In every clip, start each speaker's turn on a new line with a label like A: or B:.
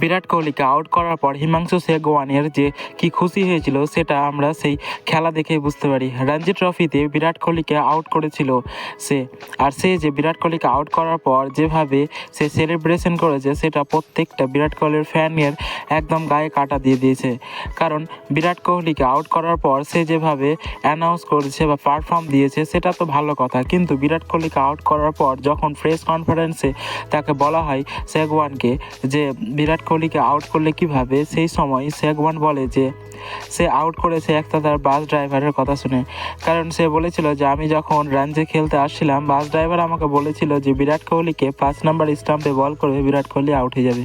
A: বিরাট কোহলিকে out করার পর হিমাংশু সেগওয়ানের যে কি খুশি হয়েছিল সেটা আমরা সেই খেলা দেখেই বুঝতে পারি। রঞ্জি ট্রফিতে বিরাট কোহলিকে আউট করেছিল সে। আর সে যে বিরাট কোহলিকে আউট করার পর যেভাবে সে সেলিব্রেশন করেছে সেটা প্রত্যেকটা বিরাট কোহলির ফ্যানের একদম গায়ে কাটা দিয়ে দিয়েছে। কারণ বিরাট কোহলিকে আউট করার পর সে যেভাবে অ্যানাউন্স করেছে বা পারফর্ম দিয়েছে সেটা তো ভালো কথা। কিন্তু বিরাট কোহলিকে আউট করার পর যখন প্রেস কনফারেন্সে তাকে বলা হয় সেগওয়ানকে যে বিরাট কোহলিকে আউট করলে কীভাবে? সেই সময় সেগওয়ান বলে যে, সে আউট করেছে একটা তার বাস ড্রাইভারের কথা শুনে। কারণ সে বলেছিল যে, আমি যখন রানজে খেলতে আসছিলাম বাস ড্রাইভার আমাকে বলেছিল যে, বিরাট কোহলিকে পাঁচ নাম্বার স্টাম্পে বল করবে বিরাট কোহলি আউট হয়ে যাবে।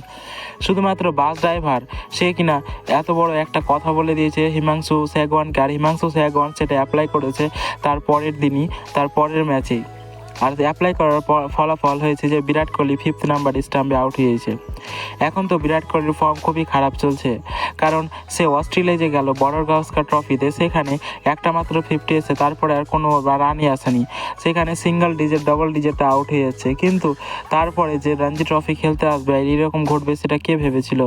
A: শুধুমাত্র বাস ড্রাইভার সে কিনা এত বড় একটা কথা বলে দিয়েছে, হিমাংশু সেগওয়ানকে আর হিমাংশু সেগওয়ান সেটা অ্যাপ্লাই করেছে তার পরের দিনই, তার পরের ম্যাচেই আর অ্যাপ্লাই করার ফলাফল হয়েছে যে বিরাট কোহলি ফিফথ নাম্বার স্টাম্পে আউট হয়েছে। এখন তো বিরাট কোহলির ফর্ম খুবই খারাপ চলছে। কারণ সে অস্ট্রেলিয়ায় যে গেল বর্ডার গাওস্কার ট্রফিতে সেখানে একটা মাত্র ফিফটি এসে তারপরে আর কোনো রানই আসেনি। সেখানে সিঙ্গেল ডিজিট ডবল ডিজিটে আউট হয়ে যাচ্ছে কিন্তু তারপরে যে রঞ্জি ট্রফি খেলতে আসবে এরকম ঘটবে, সেটা কে ভেবেছিল?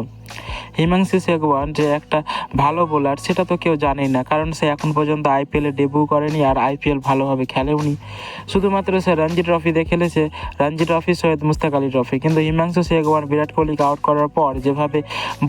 A: হিমাংশু সেগওয়ান যে একটা ভালো বোলার সেটা তো কেউ জানেই না, কারণ সে এখন পর্যন্ত আইপিএলে ডেবিউ করেনি আর আইপিএল ভালোভাবে খেলেওনি শুধুমাত্র সে রঞ্জি ট্রফিতে খেলেছে, রঞ্জি ট্রফি সৈয়দ মুস্তাক আলী ট্রফি কিন্তু হিমাংশু সেগওয়ান বিরাট কোহলিকে আউট করার পর যেভাবে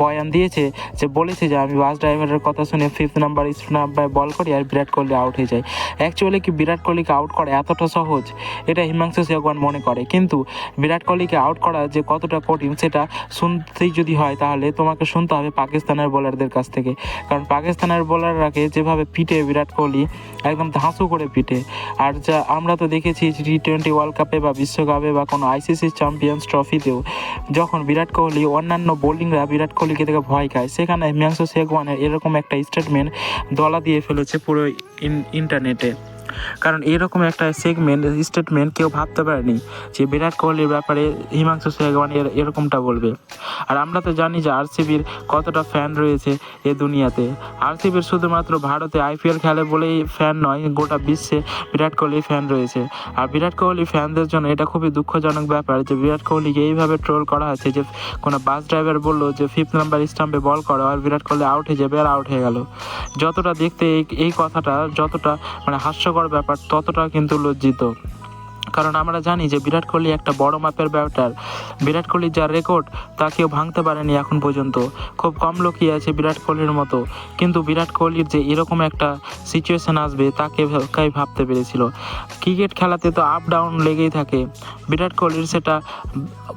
A: বয়ান দিয়েছে যে বলেছে যে আমি বাস ড্রাইভারের কথা শুনে ফিফথ নাম্বার নাম্বার বল করি আর বিরাট কোহলি আউট হয়ে যায়। অ্যাকচুয়ালি কি বিরাট কোহলিকে আউট করা এতটা সহজ? এটা হিমাংশু সেগওয়ান মনে করে। কিন্তু বিরাট কোহলিকে আউট করা যে কতটা কঠিন, সেটা শুনতেই যদি হয় তাহলে তোমাকে শুনতে হবে পাকিস্তানের বোলারদের কাছ থেকে। কারণ পাকিস্তানের বোলাররাকে যেভাবে পিটে বিরাট কোহলি একদম ধাঁসু করে পিটে আর যা আমরা তো দেখেছি টি টোয়েন্টি ওয়ার্ল্ড কাপে বা বিশ্বকাপে বা কোনো আইসিসি চ্যাম্পিয়ন্স ট্রফিতেও যখন বিরাট কোহলি অন্যান্য বোলিংরা বিরাট কোহলিকে থেকে ভয় খায়, সেখানে হিমাংশু শেখওয়ানের এরকম একটা স্টেটমেন্ট দলা দিয়ে ফেলেছে পুরো ইন- ইন্টারনেটে কারণ এরকম একটা সেগমেন্ট স্টেটমেন্ট কেউ ভাবতে পারেনি যে বিরাট কোহলির ব্যাপারে হিমাংশু এর এরকমটা বলবে। আর আমরা তো জানি যে আরসিবির কতটা ফ্যান রয়েছে এ দুনিয়াতে। আরসিবির শুধুমাত্র ভারতে আইপিএল খেলে বলেই ফ্যান নয়, গোটা বিশ্বে বিরাট কোহলি ফ্যান রয়েছে। আর বিরাট কোহলি ফ্যানদের জন্য এটা খুবই দুঃখজনক ব্যাপার যে বিরাট কোহলিকে এইভাবে ট্রোল করা হচ্ছে যে কোনো বাস ড্রাইভার বলল যে ফিফথ নাম্বার স্টাম্পে বল করো আর বিরাট কোহলি আউট হয়ে যাবে আর আউট হয়ে গেল। যতটা দেখতে এই কথাটা যতটা মানে হাস্যকর ব্যাপার ততটা কিন্তু লজ্জিত। কারণ আমরা জানি যে বিরাট কোহলি একটা বড় মাপের ব্যাটার। বিরাট কোহলির যা রেকর্ড তা কেউ ভাঙতে পারেনি এখন পর্যন্ত। খুব কম লোকই আছে বিরাট কোহলির মতো। কিন্তু বিরাট কোহলির যে এরকম একটা সিচুয়েশন আসবে, তাকে কাই ভাবতে পেরেছিল। ক্রিকেট খেলাতে তো আপ ডাউন লেগেই থাকে। বিরাট কোহলির সেটা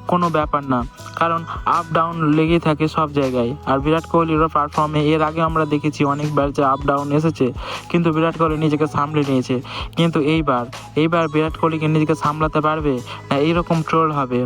A: কোনো ব্যাপার না। কারণ আপ ডাউন লেগেই থাকে সব জায়গায়। আর বিরাট কোহলিরও পারফর্মে এর আগে আমরা দেখেছি অনেকবার যে আপ ডাউন এসেছে। কিন্তু বিরাট কোহলি নিজেকে সামলে নিয়েছে। কিন্তু এইবার এইবার বিরাট কোহলিকে নিজেকে সামলাতে পারবে? না এইরকম ট্রোল হবে।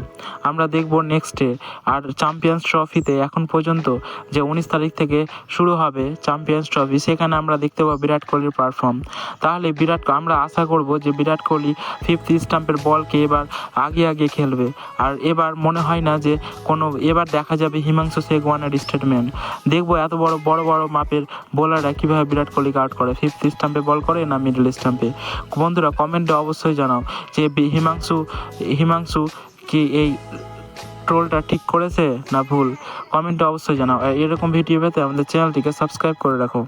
A: আমরা দেখব নেক্সটে আর চ্যাম্পিয়ন্স ট্রফিতে এখন পর্যন্ত যে উনিশ তারিখ থেকে শুরু হবে চ্যাম্পিয়ন্স ট্রফি সেখানে আমরা দেখতে পাবো বিরাট কোহলির পারফর্ম তাহলে বিরাট আমরা আশা করব যে বিরাট কোহলি ফিফথ স্টাম্পের বলকে এবার আগে আগে খেলবে। আর এবার মনে হয় না যে কোনো এবার দেখা যাবে হিমাংশু সেগওয়ানের স্টেটমেন্ট দেখব এত বড় বড় বড় মাপের বোলাররা কীভাবে বিরাট কোহলিকে আউট করে। ফিফথ স্টাম্পে বল করে না মিডল স্টাম্পে বন্ধুরা কমেন্টে অবশ্যই জানাও যে হিমাংশু হিমাংশু কি এই ট্রোলটা ঠিক করেছে না ভুল? কমেন্টে অবশ্যই জানাও। এরকম ভিডিও পেতে আমাদের চ্যানেলটিকে সাবস্ক্রাইব করে রাখো।